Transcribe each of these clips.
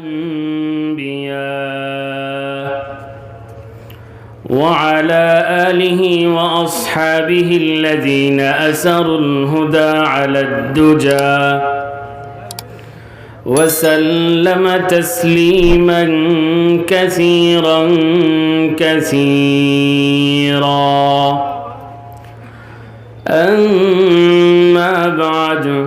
الأنبياء وعلى آله وأصحابه الذين أسروا الهدى على الدجى. وسلم تسليما كثيرا كثيرا. أما بعد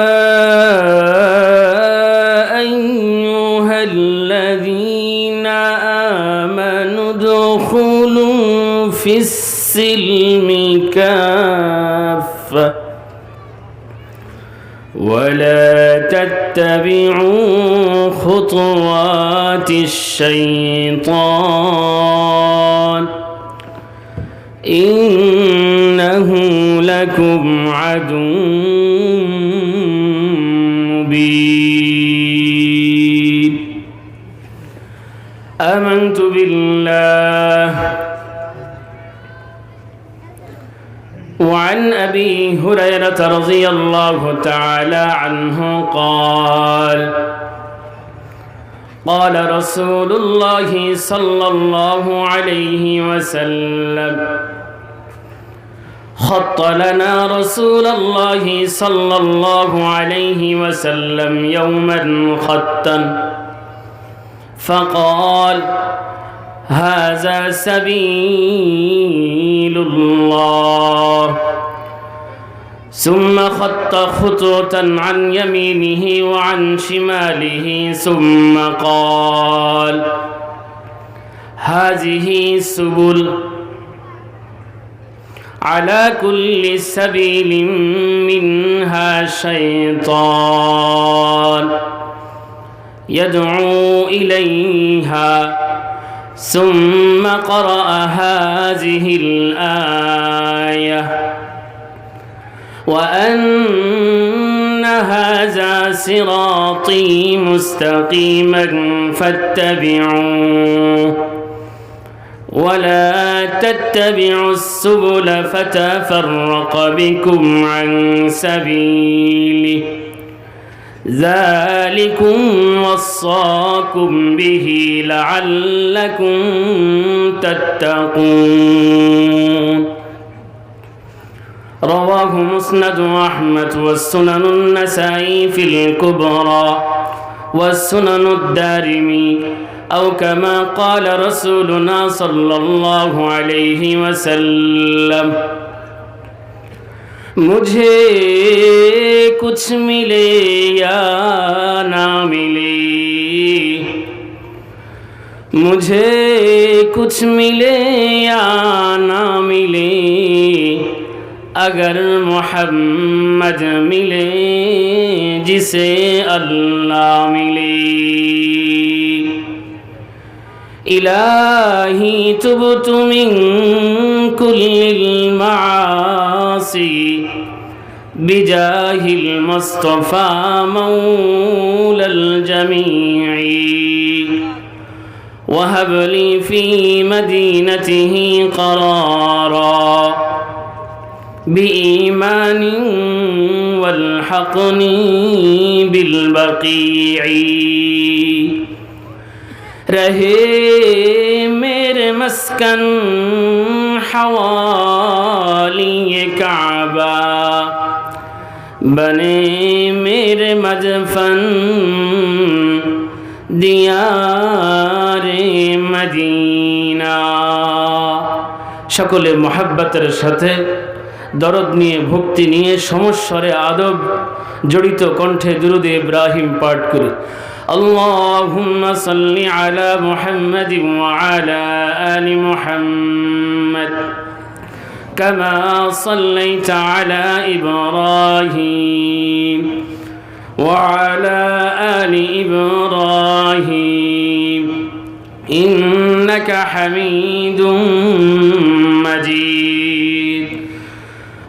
في السلم كافة. ولا تتبعوا خطوات الشيطان. إنه لكم عدو رضي الله تعالى عنه قال قال رسول الله صلى الله عليه وسلم خط لنا رسول الله صلى الله عليه وسلم يوما خطا فقال هذا سبيل الله. ثم خط خطوة عن يمينه وعن شماله ثم قال هذه سبل على كل سبيل منها شيطان يدعو إليها ثم قرأ هذه الآية وأن هذا صراطي مستقيما فاتبعوه ولا تتبعوا السبل فتفرق بكم عن سبيله ذلكم وصاكم به لعلكم تتقون رواه مسند أحمد والسنن النسائي في الكبرى والسنن الدارمي أو كما قال رسولنا صلى الله عليه وسلم. مجھے کچھ ملے یا نہ ملے؟ مجھے کچھ ملے یا نہ ملے؟ अगर मोहम्मद मिले जिसे अल्लाह मिले إلهي تبت من كل المعاصي بجاه المصطفى مولى الجميع وهب لي في مدينته قرارا بإيمان والحقني بالبقيع رہے میرے مسکن حوالی کعبہ بنے میرے مجفن دیار مدینہ সকলে محبতের সাথে দরদ নিয়ে ভক্তি নিয়ে সমস্বরে আদব জড়িত কণ্ঠে দুরুদে ইব্রাহিম পাঠ করি اللهم صل على محمد وعلى آل محمد كما صليت على إبراهيم وعلى آل إبراهيم إنك حميد مجيد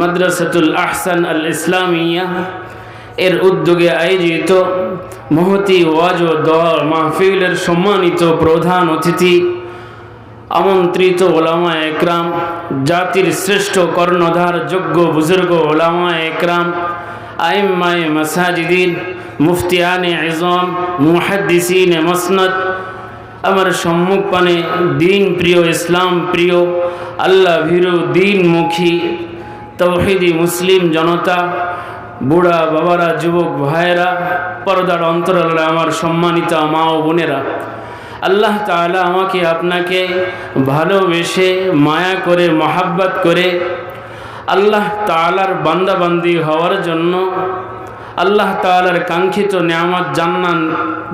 মাদ্রাসাতুল আহসান আল ইসলামিয়া এর উদ্যোগে আয়োজিত মহতি ওয়াজ ও দর মাহফিলের সম্মানিত প্রধান অতিথি, আমন্ত্রিত ওলামা একরাম, জাতির শ্রেষ্ঠ কর্ণধার যোগ্য বুজুর্গ ওলামা একরাম, আইম্মায় মাসাজিদিন, মুফতিয়ানে আজম মুহাদ্দিসিন মসনদ, আমার সম্মুখ পানে দিন প্রিয় ইসলাম প্রিয়, আল্লাহ ভীরু দিনমুখী তৌহিদি মুসলিম জনতা, বুড়া, বাবারা, যুবক, ভাইয়েরা, পরদার অন্তরালে আমার সম্মানিত মা ও বোনেরা, আল্লাহ তাআলা আমাকে আপনাকে ভালোবেসে, মায়া করে, মহাব্বত করে আল্লাহ তাআলার বান্দাবান্দি হওয়ার জন্য, আল্লাহ তাআলার কাঙ্ক্ষিত নেয়ামত জান্নান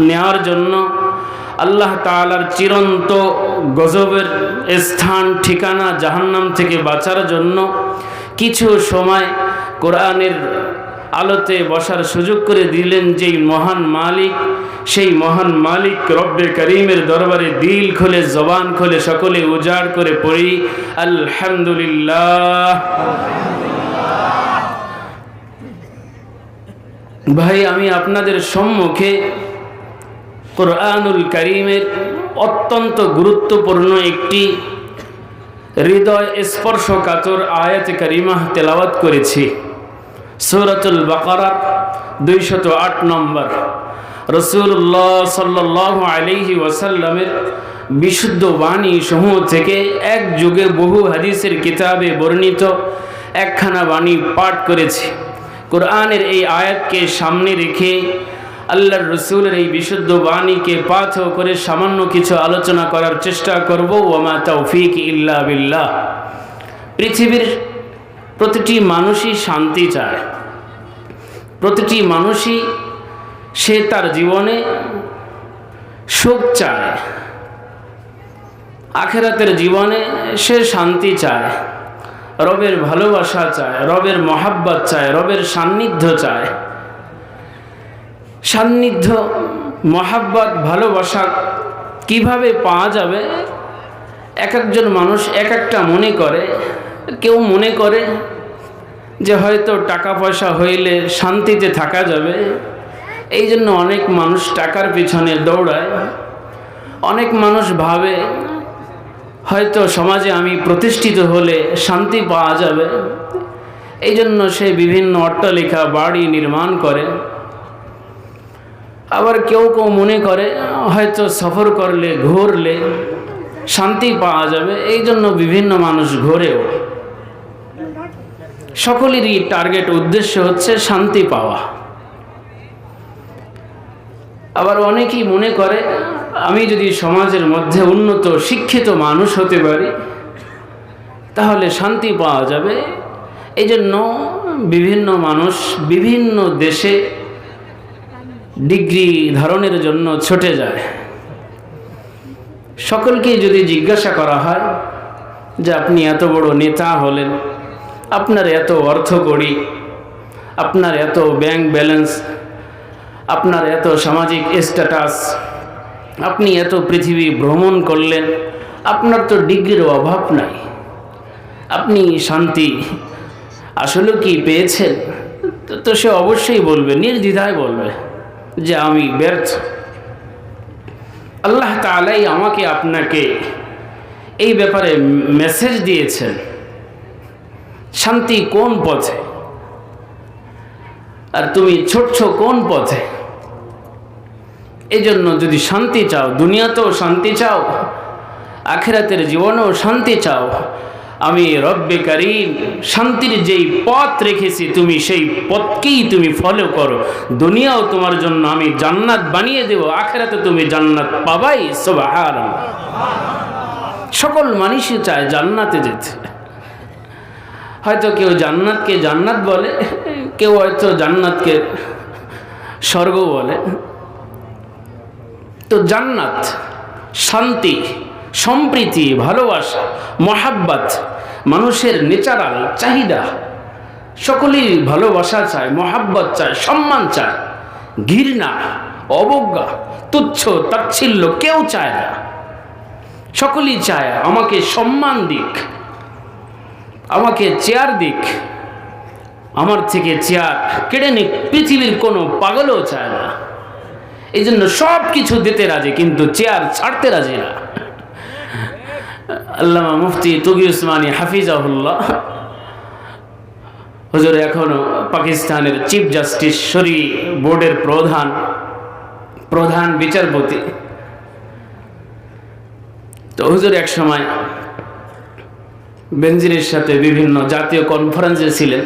নেওয়ার জন্য, আল্লাহ তাআলার চিরন্ত গজবের স্থান, ঠিকানা জাহান্নাম থেকে বাঁচার জন্য কিছু সময় কোরআনের আলোতে বসার সুযোগ করে দিলেন যেই মহান মালিক, সেই মহান মালিক রব্বে করিমের দরবারে দিল খোলে, জবান খোলে সকলে উজাড় করে পড়ি, আলহামদুলিল্লাহ। ভাই, আমি আপনাদের সম্মুখে কোরআনুল করিমের অত্যন্ত গুরুত্বপূর্ণ একটি হৃদয় স্পর্শকাতর আয়াত করিমাহ তেলাওয়াত করেছি। সৌরাতুল বাকারার দুইশত আট নম্বর। রসুল্লাহ সাল্লাহ আলিহি ওয়াসাল্লামের বিশুদ্ধ বাণী সমূহ থেকে এক যুগে বহু হাদিসের কিতাবে বর্ণিত একখানা বাণী পাঠ করেছি। কোরআনের এই আয়াতকে সামনে রেখে আল্লাহর রসুলের এই বিশুদ্ধ বাণীকে পাথ করে সামান্য কিছু আলোচনা করার চেষ্টা করব ওমা তৌফিক ইল্লা বিল্লাহ। পৃথিবীর প্রতিটি মানুষই শান্তি চায়। প্রতিটি মানুষই সে তার জীবনে সুখ চায়। আখেরাতের জীবনে সে শান্তি চায়। রবের ভালোবাসা চায়, রবের মহাব্বত চায়, রবের সান্নিধ্য চায়। সান্নিধ্য, মহাব্বত, ভালোবাসা কীভাবে পাওয়া যাবে? এক একজন মানুষ এক একটা মনে করে, কেউ মনে করে যে হয়তো টাকা পয়সা হইলে শান্তিতে থাকা যাবে। এই জন্য অনেক মানুষ টাকার পিছনে দৌড়ায়। অনেক মানুষ ভাবে, হয়তো সমাজে আমি প্রতিষ্ঠিত হলে শান্তি পাওয়া যাবে। এই জন্য সে বিভিন্ন অট্টালিকা, বাড়ি নির্মাণ করে। আবার কেউ কেউ মনে করে, হয়তো সফর করলে, ঘুরলে শান্তি পাওয়া যাবে, এই জন্য বিভিন্ন মানুষ ঘোরেও। সকলেরই টার্গেট, উদ্দেশ্য হচ্ছে শান্তি পাওয়া। আবার অনেকেই মনে করে, আমি যদি সমাজের মধ্যে উন্নত, শিক্ষিত মানুষ হতে পারি, তাহলে শান্তি পাওয়া যাবে। এই জন্য বিভিন্ন মানুষ বিভিন্ন দেশে ডিগ্রি ধারণের জন্য ছুটে যায়। সকলকে যদি জিজ্ঞাসা করা হয়, যে আপনি এত বড় নেতা হলেন, আপনার এত অর্থ করি আপনার এত ব্যাংক ব্যালেন্স, আপনার এত সামাজিক স্ট্যাটাস, আপনি এত পৃথিবী ভ্রমণ করলেন, আপনার তো ডিগ্রির অভাব নাই। আপনি শান্তি আসলে কি পেয়েছেন? তো সে অবশ্যই বলবে, নির্দ্বিধায় বলবে। যে আমি ব্যর্থ। আল্লাহ তালাই আমাকে আপনাকে এই ব্যাপারে মেসেজ দিয়েছেন, শান্তি কোন পথে? আর তুমি ছুটছ কোন পথে? এই জন্য যদি শান্তি চাও, দুনিয়াতেও শান্তি চাও, আখেরাতের জীবনেও শান্তি চাও আমি রব্বে কারিম শান্তির যেই পথ রেখেছি, তুমি সেই পথকেই তুমি ফলো করো। দুনিয়াও তোমার জন্য আমি জান্নাত বানিয়ে দেব, আখেরাতে তুমি জান্নাত পাবাই সবাহার সকল মানুষই চায় জান্নাতে যেতে। হয়তো কেউ জান্নাতকে জান্নাত বলে, কেউ হয়তো জান্নাতকে স্বর্গ বলে। তো জান্নাত, শান্তি সম্প্রীতি, ভালোবাসা, মহাব্বাত, মানুষের নেচারাল চাহিদা। সকলেই ভালোবাসা চায়, মহাব্বত চায়, সম্মান চায়। ঘৃণা, অবজ্ঞা, তুচ্ছ, তাচ্ছিল্য কেউ চায় না। সকলেই চায়, আমাকে সম্মান দিক, আমাকে চেয়ার দিক। আমার থেকে চেয়ার কেড়ে নিক, পৃথিবীর কোনো পাগলও চায় না। এই জন্য সব কিছু দিতে রাজি, কিন্তু চেয়ার ছাড়তে রাজি না। আল্লামা মুফতি তুগি উসমানী হাফিজাহুল্লাহ। হুজুর, এখনও পাকিস্তানের চিফ জাস্টিস শরী বোর্ডের প্রধান প্রধান বিচারপতি। তো হুজুর, এক সময় বেনজিরের সাথে বিভিন্ন জাতীয় কনফারেন্সে ছিলেন।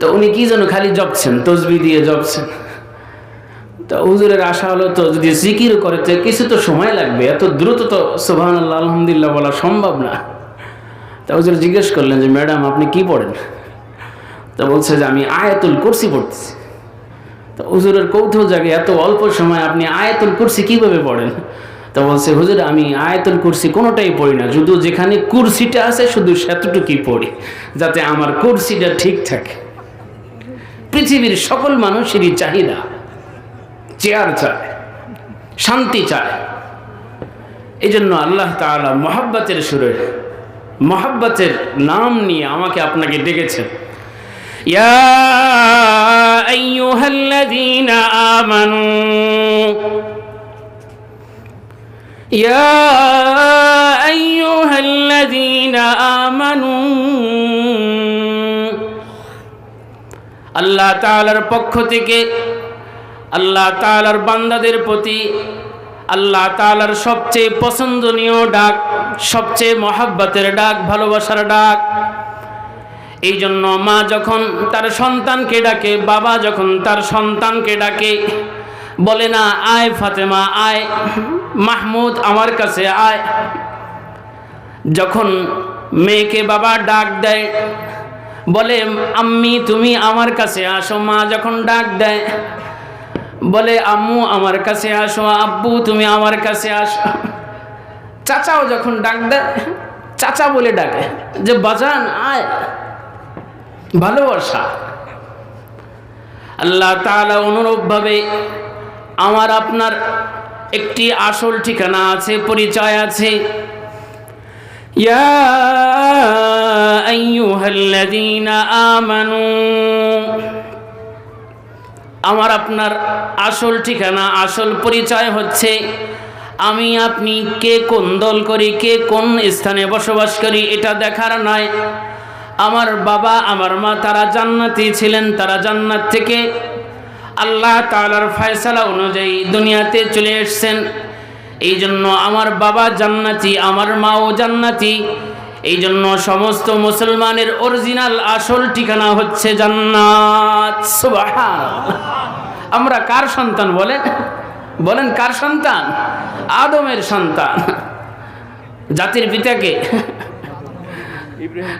তো উনি কি যেন খালি জপছেন, তসবি দিয়ে জপছেন। তো হুজুরের আশা হলো তো যদি জিকির করে, তো কিছু তো সময় লাগবে। এত দ্রুত তো সোহান আল্লাহ আলহামদুলিল্লাহ বলা সম্ভব না। তা হুজুর জিজ্ঞেস করলেন যে, ম্যাডাম, আপনি কি পড়েন? তো বলছে যে, আমি আয়াতুল কুরসি পড়তেছি। তো হুজুরের কৌতূহল জাগে, এত অল্প সময় আপনি আয়াতুল কুরসি কীভাবে পড়েন? তো বলছে, হুজুর, আমি আয়াতুল কুরসি কোনোটাই পড়ি না। শুধু যেখানে কুরসিটা আছে, শুধু সেতটুকুই পড়ি, যাতে আমার কুরসিটা ঠিক থাকে। পৃথিবীর সকল মানুষেরই চাহিদা চেয়ার চায়, শান্তি চায়। এই জন্য আল্লাহ তালা মহাব্বাতের সুরে, মহাব্বাতের নাম নিয়ে আমাকে আপনাকে ডেকেছেন। আমানু, ইয়া আমানু, আল্লাহ তাআলার পক্ষ থেকে আল্লাহ তাআলার বান্দাদের প্রতি আল্লাহ তালার সবচেয়ে পছন্দনীয় ডাক, সবচেয়ে মহাব্বতের ডাক, ভালোবাসার ডাক। এই জন্য মা যখন তার সন্তানকে ডাকে, বাবা যখন তার সন্তানকে ডাকে, বলে না, আয় ফাতেমা, আয়। মাহমুদ আমার কাছে আয়। যখন মেয়েকে বাবা ডাক দেয়, বলে, আম্মি, তুমি আমার কাছে আসো। মা যখন ডাক দেয় বলে, আম্মু, আমার কাছে আসো, আব্বু, তুমি আমার কাছে আসো। চাচাও যখন ডাক দেয়, চাচা বলে ডাকে যে, বাজান, আয়। ভালোবাসা। আল্লাহ তাআলা অনুরূপভাবে আমার আপনার একটি আসল ঠিকানা আছে, পরিচয় আছে। ইয়া আইয়ুহাল্লাযীনা আমানু আমার আপনার আসল ঠিকানা, আসল পরিচয় হচ্ছে আমি আপনি কে কোন দল করি, কে কোন স্থানে বসবাস করি, এটা দেখার নয় আমার বাবা, আমার মা, তারা জান্নাতি ছিলেন, তারা জান্নাত থেকে আল্লাহ তালার ফয়সালা অনুযায়ী দুনিয়াতে চলে এসছেন। এই জন্য আমার বাবা জান্নাতি, আমার মাও জান্নাতি। এই জন্য সমস্ত মুসলমানের অরিজিনাল আসল ঠিকানা হচ্ছে জান্নাত। আমরা কার সন্তান বলেন? বলেন কার সন্তান? আদমের সন্তান। জাতির পিতাকে।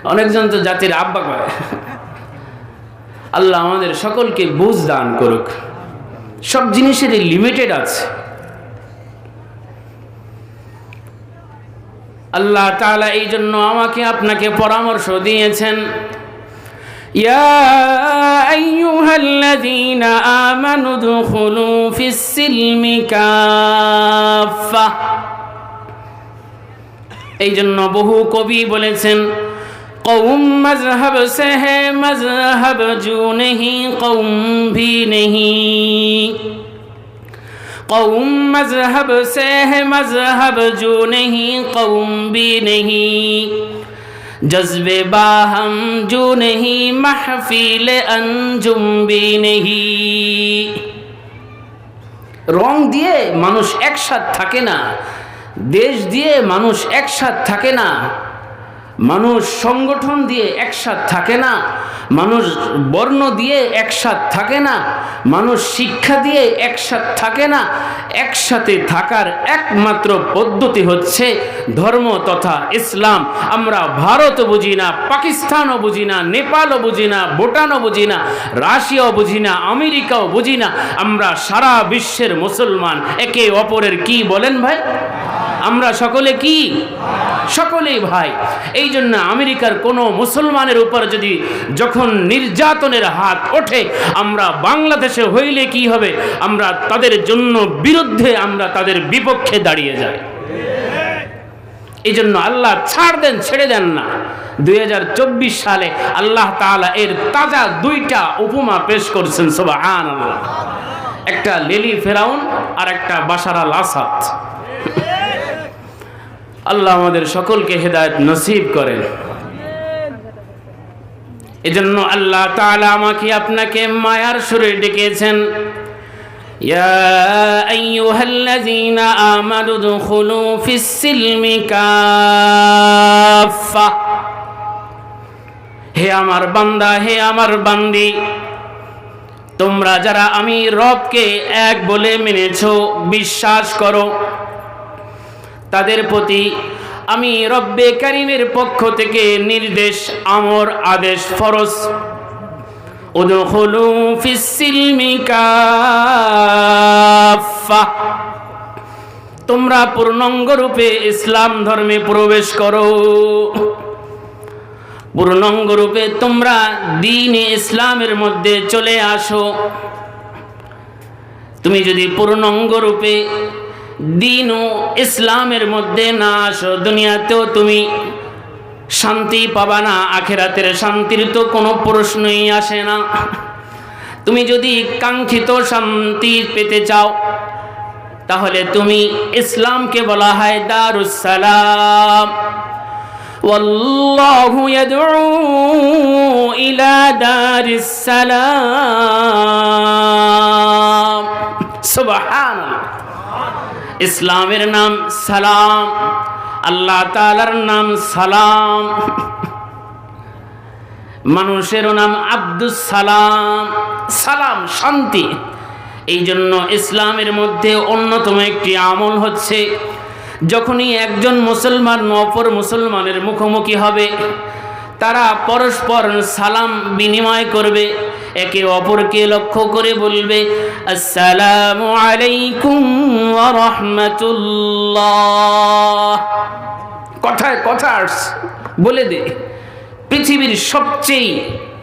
অনেকজন তো জাতির আব্বা করে আল্লাহ আমাদের সকলকে বুঝ দান করুক। সব জিনিসেরই লিমিটেড আছে। আল্লাহ তাআলা এই জন্য আমাকে আপনাকে পরামর্শ দিয়েছেন। এই জন্য বহু কবি বলেছেন কৌম মজহব সে হে মজহব জু নেহি কৌম ভি নেহি قوم مذہب سے ہے مذہب جو نہیں قوم بھی نہیں جذب باہم جو نہیں محفیل انجم بھی نہیں রং দিয়ে মানুষ একসাথ থাকে না দেশ দিয়ে মানুষ একসাথ থাকে না মানুষ সংগঠন দিয়ে একসাথ থাকে না, মানুষ বর্ণ দিয়ে একসাথ থাকে না, মানুষ শিক্ষা দিয়ে একসাথ থাকে না, একসাথে থাকার একমাত্র পদ্ধতি হচ্ছে ধর্ম তথা ইসলাম। আমরা ভারত বুঝি না, পাকিস্তানও বুঝি না, নেপালও বুঝি না, ভুটানও বুঝি না, রাশিয়াও বুঝি না, আমেরিকাও বুঝি না। আমরা সারা বিশ্বের মুসলমান, একে অপরের কি বলেন ভাই? আমরা সকলে কি? সকলেই ভাই। এই জন্য আমেরিকার কোনো মুসলমানের উপর যদি যখন নির্যাতনের হাত ওঠে, আমরা বাংলাদেশে হইলে কি হবে? আমরা তাদের জন্য বিরুদ্ধে আমরা তাদের বিপক্ষে দাঁড়িয়ে যাই। এই জন্য আল্লাহ ছাড় দেন, ছেড়ে দেন না। দুই হাজার চব্বিশ সালে আল্লাহ তাআলা এর তাজা দুইটা উপমা পেশ করছেন সুবহান আল্লাহ একটা লেলি ফেরাউন আর একটা বাশার আল আসাদ আল্লাহ আমাদের সকলকে হেদায়ত নসিব করেন এজন্য আল্লাহ তাআলা আমাকে আপনাকে মায়ার সুরে ডেকেছেন يا أيها الذين آمنوا ادخلوا في السلم كافة হে আমার বান্দা হে আমার বান্দি তোমরা যারা আমি রবকে এক বলে মেনেছ বিশ্বাস করো তাদের প্রতি আমি রব্বে কারিমের পক্ষ থেকে নির্দেশ, আমর, আদেশ, ফরজ। তোমরা পূর্ণাঙ্গ রূপে ইসলাম ধর্মে প্রবেশ করো। পূর্ণাঙ্গ রূপে তোমরা দিন ইসলামের মধ্যে চলে আসো। তুমি যদি পূর্ণাঙ্গ রূপে দিন ও ইসলামের মধ্যে না আসো দুনিয়াতেও তুমি শান্তি পাবা না আখেরাতের শান্তির তো কোনো প্রশ্নই আসে না তুমি যদি কাঙ্ক্ষিত শান্তি পেতে চাও তাহলে তুমি ইসলামকে বলা হয় দারুসালাম والله يدعو إلى دار السلام سبحان الله ইসলামের নাম সালাম, আল্লাহ তালার নাম সালাম মানুষেরও নাম আব্দুস সালাম। সালাম, শান্তি। এই জন্য ইসলামের মধ্যে অন্যতম একটি আমল হচ্ছে, যখনই একজন মুসলমান অপর মুসলমানের মুখোমুখি হবে তারা পরস্পর সালাম বিনিময় করবে, একে অপরকে লক্ষ্য করে বলবে, আসসালামু আলাইকুম ওয়া রাহমাতুল্লাহ। কথায় কথা বলে দে, পৃথিবীর সবচেয়ে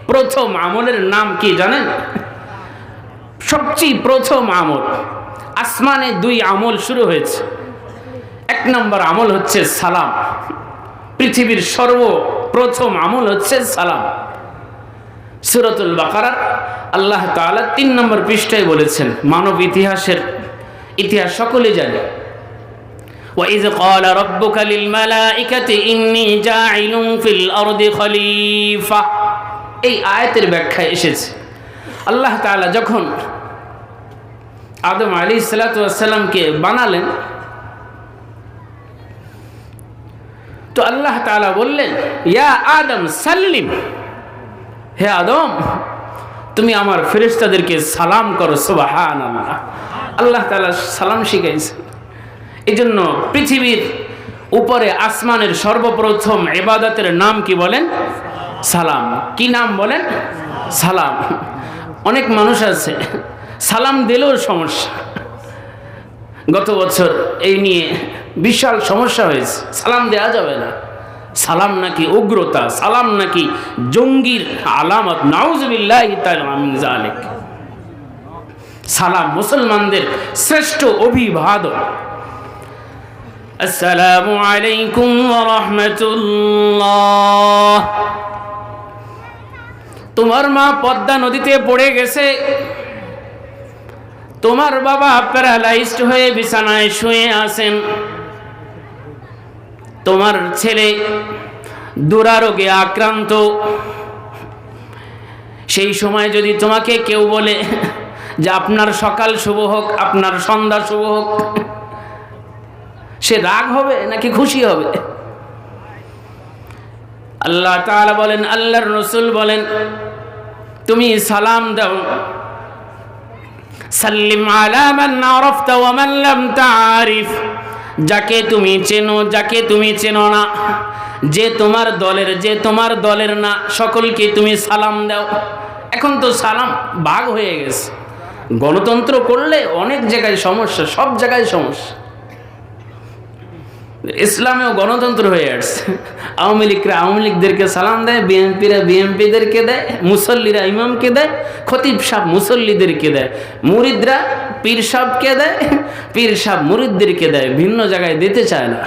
প্রথম আমলের নাম কি জানেন? সবচেয়ে প্রথম আমল, আসমানে দুই আমল শুরু হয়েছে। এক নম্বর আমল হচ্ছে সালাম, পৃথিবীর সর্বপ্রথম আমল হচ্ছে সালাম সুরতুল বাকারার আল্লাহ তাআলা তিন নম্বর পৃষ্ঠায় বলেছেন মানব ইতিহাসের ইতিহাস সকলে জানে وإذ قال ربك للملائكة إني جاعل في الأرض خليفة এই আয়াতের ব্যাখ্যায় এসেছে আল্লাহ তাআলা যখন আদম আলী সালাতামকে বানালেন তো আল্লাহ তাআলা বললেন, ইয়া আদম, সাল্লিম। হে আদম, তুমি আমার ফেরেশতাদেরকে সালাম করো সুবাহান আল্লাহ আল্লাহ তাআলা সালাম শিখাইছে এই জন্য পৃথিবীর উপরে আসমানের সর্বপ্রথম এবাদতের নাম কি বলেন? সালাম। কি নাম বলেন? সালাম। অনেক মানুষ আছে, সালাম দিলেও সমস্যা। গত বছর এই নিয়ে বিশাল সমস্যা হয়েছে। সালাম দেওয়া যাবে না। সালাম নাকি উগ্রতা, সালাম নাকি জঙ্গির আলামত। নাউজবিল্লাহ সালাম মুসলমানদের শ্রেষ্ঠ অভিবাদন। আসসালামু আলাইকুম রাহমাতুল্লাহ। তোমার মা পদ্মা নদীতে পড়ে গেছে। তোমার বাবা প্যারালাইজড হয়ে বিছানায় শুয়ে আছেন। তোমার ছেলে দুরারোগে আক্রান্ত। সেই সময় যদি তোমাকে কেউ বলে যে আপনার সকাল শুভ হোক, আপনার সন্ধ্যা শুভ হোক, সে রাগ হবে নাকি খুশি হবে? আল্লাহ তাআলা বলেন, আল্লাহর রসুল বলেন, তুমি সালাম দাও। সাল্লিম আলা মান আরাফতা ওয়া মান লাম তারিফ যাকে তুমি চেনো, যাকে তুমি চেনো না, যে তোমার দলের, যে তোমার দলের না, সকলকে তুমি সালাম দাও। এখন তো সালাম ভাগ হয়ে গেছে। গণতন্ত্র করলে অনেক জায়গায় সমস্যা, সব জায়গায় সমস্যা। ইসলামেও গণতন্ত্র হয়ে আসছে। আওয়ামী লীগরা আওয়ামী লীগদেরকে সালাম দেয়, বিএনপিরা বিএনপিদেরকে দেয়, মুসল্লিরা ইমামকে দেয়, খতিব সাহ মুসল্লিদেরকে দেয়, মুরিদরা পীর সাহকে দেয়, পীর সাহ মুরিদদেরকে দেয়, ভিন্ন জায়গায় দিতে চায় না।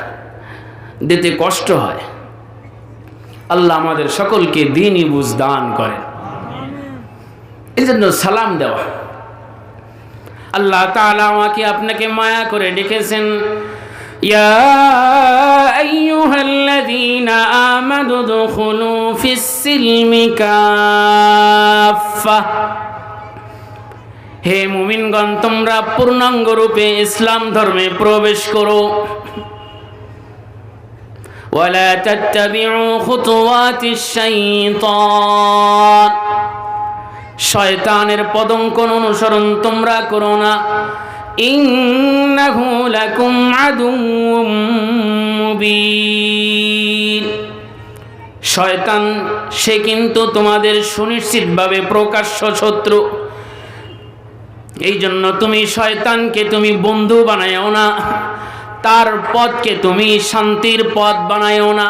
দিতে কষ্ট হয়। আল্লাহ আমাদের সকলকে দিনই বুঝ দান করেন। এই জন্য সালাম দেওয়া। আল্লাহ তাআলা আমাকে আপনাকে মায়া করে ডেকেছেন। يا أيها الذين آمنوا ادخلوا في السلم كافة হে মুমিনগণ তোমরা পূর্ণাঙ্গ রূপে ইসলাম ধর্মে প্রবেশ করো ولا تتبعوا خطوات الشيطان শয়তানের পদঙ্কন অনুসরণ তোমরা করো না ইন্নাহু লাকুম আদুউম মুবিন শয়তান, সে কিন্তু তোমাদের সুনিশ্চিতভাবে প্রকাশ্য শত্রু। এই জন্য তুমি শয়তানকে তুমি বন্ধু বানায়ও না, তার পথকে তুমি শান্তির পথ বানায়ও না।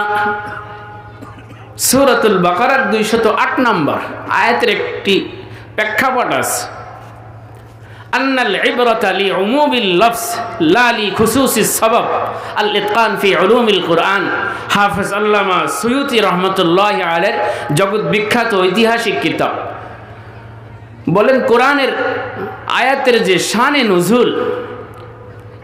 সুরাতুল বাকারার দুইশত আট নম্বর আয়াতের একটি প্রেক্ষাপট আছে। আন্নাল ইবরাতা লি উমুমিল লফজ লা লি খুসুসিস সবাব, আল ইতকান ফি উলুমিল কুরআন। হাফেজ আল্লামা সুয়ুতি রহমতুল্লাহি আলাইহির বিখ্যাত ঐতিহাসিক কিতাব। বলেন, কোরআনের আয়াতের যে শানে নজুল,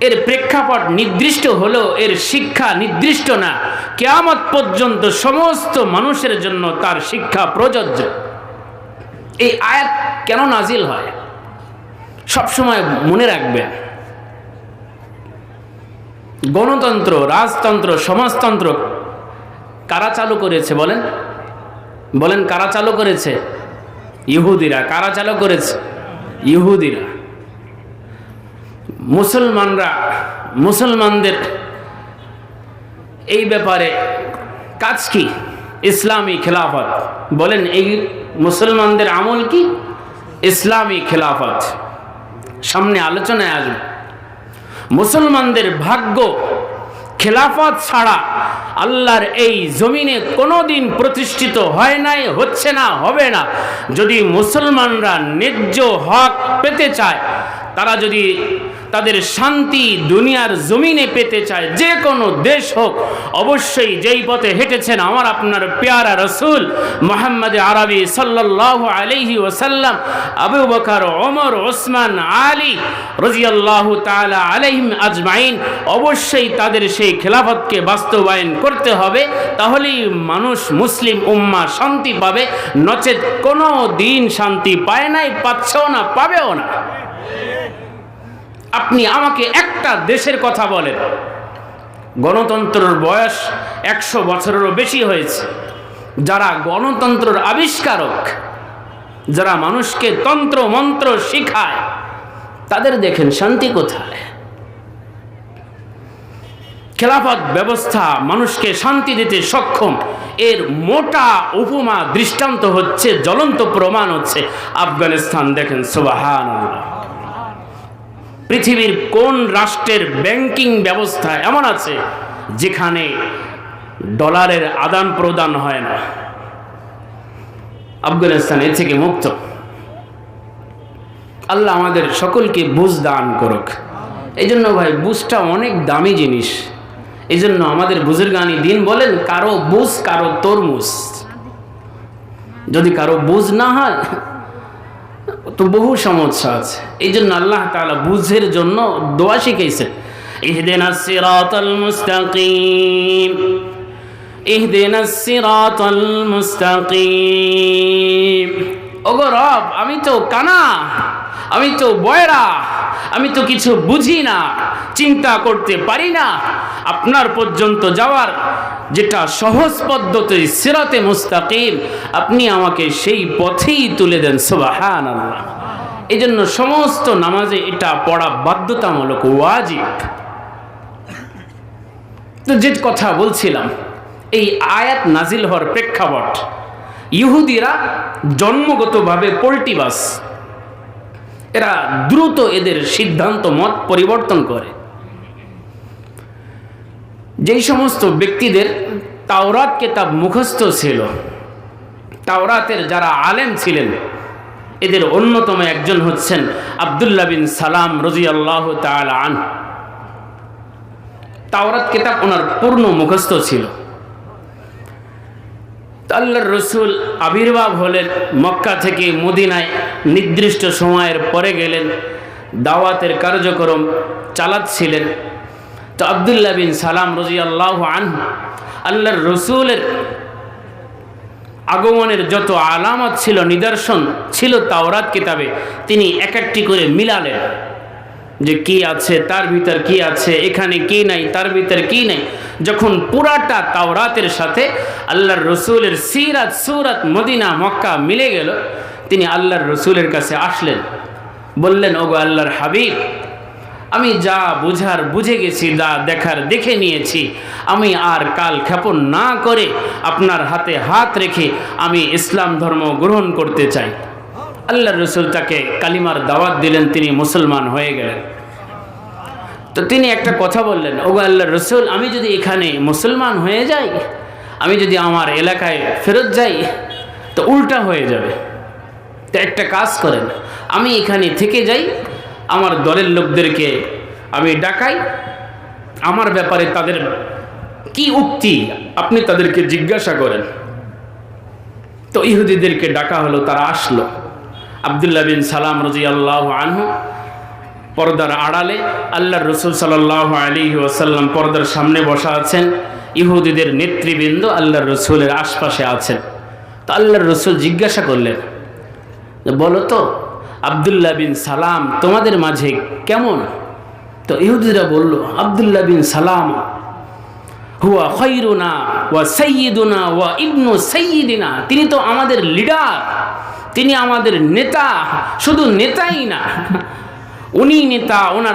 এর প্রেক্ষাপট নির্দিষ্ট হলেও এর শিক্ষা নির্দিষ্ট না। কেয়ামত পর্যন্ত সমস্ত মানুষের জন্য তার শিক্ষা প্রযোজ্য। এই আয়াত কেন নাজিল হয়? সবসময় মনে রাখবেন গণতন্ত্র, রাজতন্ত্র, সমাজতন্ত্র কারা চালু করেছে বলেন? বলেন কারা চালু করেছে? ইহুদিরা। কারা চালু করেছে? ইহুদিরা। মুসলমানরা, মুসলমানদের এই ব্যাপারে কাজ কি? ইসলামী খেলাফত। বলেন এই মুসলমানদের আমল কি? ইসলামী খেলাফত। সামনে আলোচনায় আসবে। মুসলমানদের ভাগ্য খেলাফত ছাড়া আল্লাহর এই জমিনে কোনো দিন প্রতিষ্ঠিত হয় নাই, হচ্ছে না, হবে না। যদি মুসলমানরা ন্যায্য হক পেতে চায় তারা যদি তাদের শান্তি দুনিয়ার জমিনে পেতে চায়, যে কোনো দেশ হোক, অবশ্যই যেই পথে হেঁটেছেন আমার আপনার পেয়ারা রসুল মোহাম্মদ আরবি সাল্লাহ আলহি ওসাল্লাম আবু বকর, ওমর, ওসমান, আলী রজিয়াল্লাহ তালা আলহিম আজমাইন, অবশ্যই তাদের সেই খেলাফতকে বাস্তবায়ন করতে হবে, তাহলেই মানুষ মুসলিম উম্মা শান্তি পাবে, নচেত কোনো দিন শান্তি পায় নাই, পাচ্ছেও না, পাবেও না। আপনি আমাকে একটা দেশের কথা বলেন। গণতন্ত্রের বয়স একশো বছরেরও বেশি হয়েছে। যারা গণতন্ত্রের আবিষ্কারক, যারা মানুষকে তন্ত্র মন্ত্র শিখায়, তাদের দেখেন শান্তি কোথায়? খেলাফত ব্যবস্থা মানুষকে শান্তি দিতে সক্ষম, এর মোটা উপমা দৃষ্টান্ত হচ্ছে, জ্বলন্ত প্রমাণ হচ্ছে। আফগানিস্তান দেখেন সুবাহান পৃথিবীর কোন রাষ্ট্রের ব্যাংকিং ব্যবস্থা এমন আছে যেখানে ডলারের আদান প্রদান হয় না? আফগানিস্তান এর থেকে মুক্ত। আল্লাহ আমাদের সকলকে বুঝ দান করুক। এই জন্য ভাই, বুঝটা অনেক দামি জিনিস। এই জন্য আমাদের বুজুর্গানি দিন বলেন, কারও বুঝ, কারও তরমুজ। যদি কারও বুঝ না হয় তো বহু সমস্যা আছে। এই জন্য আল্লাহ তালা বুঝের জন্য দোয়া শিখেছেন ইহদিনা ইহদিনা মুস্তাকিম। ওগো রব, আমি তো কানা, আমি তো বয়রা, আমি তো কিছু বুঝি না, চিন্তা করতে পারি না। আপনার পর্যন্ত যাওয়ার যেটা সহজ পদ্ধতি, সিরাতে মুস্তাকিম, আপনি আমাকে সেই পথেই তুলে দেন সুবাহান আল্লাহ এই জন্য সমস্ত নামাজে এটা পড়া বাধ্যতামূলক, ওয়াজিব। তো যে কথা বলছিলাম, এই আয়াত নাজিল হওয়ার প্রেক্ষাপট ইহুদিরা জন্মগতভাবে পোল্টিবাস। এরা দ্রুত এদের সিদ্ধান্ত মত পরিবর্তন করে। যেই সমস্ত ব্যক্তিদের তাওরাত কেতাব মুখস্থ ছিল, তাওরাতের যারা আলেম ছিলেন, এদের অন্যতম একজন হচ্ছেন আবদুল্লাহ বিন সালাম রজি আল্লাহ তাওরাত কেতাব ওনার পূর্ণ মুখস্থ ছিল। আল্লাহর রসুল আবির্ভাব হলেন, মক্কা থেকে মদিনায় নির্দিষ্ট সময়ের পরে গেলেন, দাওয়াতের কার্যক্রম চালাচ্ছিলেন। তো আবদুল্লাহ বিন সালাম রজি আল্লাহ আন আল্লাহর রসুলের আগমনের যত আলামত ছিল, নিদর্শন ছিল তাওরাত কিতাবে, তিনি এক একটি করে মিলালেন। যে কি আছে, তার ভিতর কি আছে, এখানে কি নাই, তার ভিতর কি নাই। যখন পুরাটা তাওরাতের সাথে আল্লাহর রসুলের সিরাত, সুরাত মদিনা, মক্কা মিলে গেল, তিনি আল্লাহর রসুলের কাছে আসলেন। বললেন, ওগো আল্লাহর হাবিব, আমি যা বুঝার বুঝে গেছি, যা দেখার দেখে নিয়েছি, আমি আর কাল ক্ষেপণ না করে আপনার হাতে হাত রেখে আমি ইসলাম ধর্ম গ্রহণ করতে চাই। আল্লাহ রসুল তাকে কালিমার দাওয়াত দিলেন, তিনি মুসলমান হয়ে গেলেন। তো তিনি একটা কথা বললেন, ওগো আল্লাহ রসুল, আমি যদি এখানে মুসলমান হয়ে যাই, আমি যদি আমার এলাকায় ফেরত যাই, তো উল্টা হয়ে যাবে। তো একটা কাজ করেন, আমি এখানে থেকে যাই, আমার দলের লোকদেরকে আমি ডাকাই, আমার ব্যাপারে তাদের কি উক্তি, আপনি তাদেরকে জিজ্ঞাসা করেন। তো ইহুদিদেরকে ডাকা হলো, তারা আসলো। আবদুল্লাহ বিন সালাম রাজি আল্লাহ আনহু পর্দার আড়ালে আল্লাহর রসুল সাল্লাহ আলী ওয়াসাল্লাম পর্দার সামনে বসা আছেন। ইহুদিদের নেতৃবৃন্দ আল্লাহর রসুলের আশপাশে আছেন। তো আল্লাহর রসুল জিজ্ঞাসা করলেন বলো তো, আবদুল্লাহ বিন সালাম তোমাদের মাঝে কেমন? তো ইহুদিরা বলল, আবদুল্লাহ বিন সালাম হুয়া খৈরুনা ওয়া সৈয়দুনা ওয়া ইবনু সৈয়দিনা তিনি তো আমাদের লিডার। তিনি আমাদের নেতা শুধু নেতাই না উনি নেতা ওনার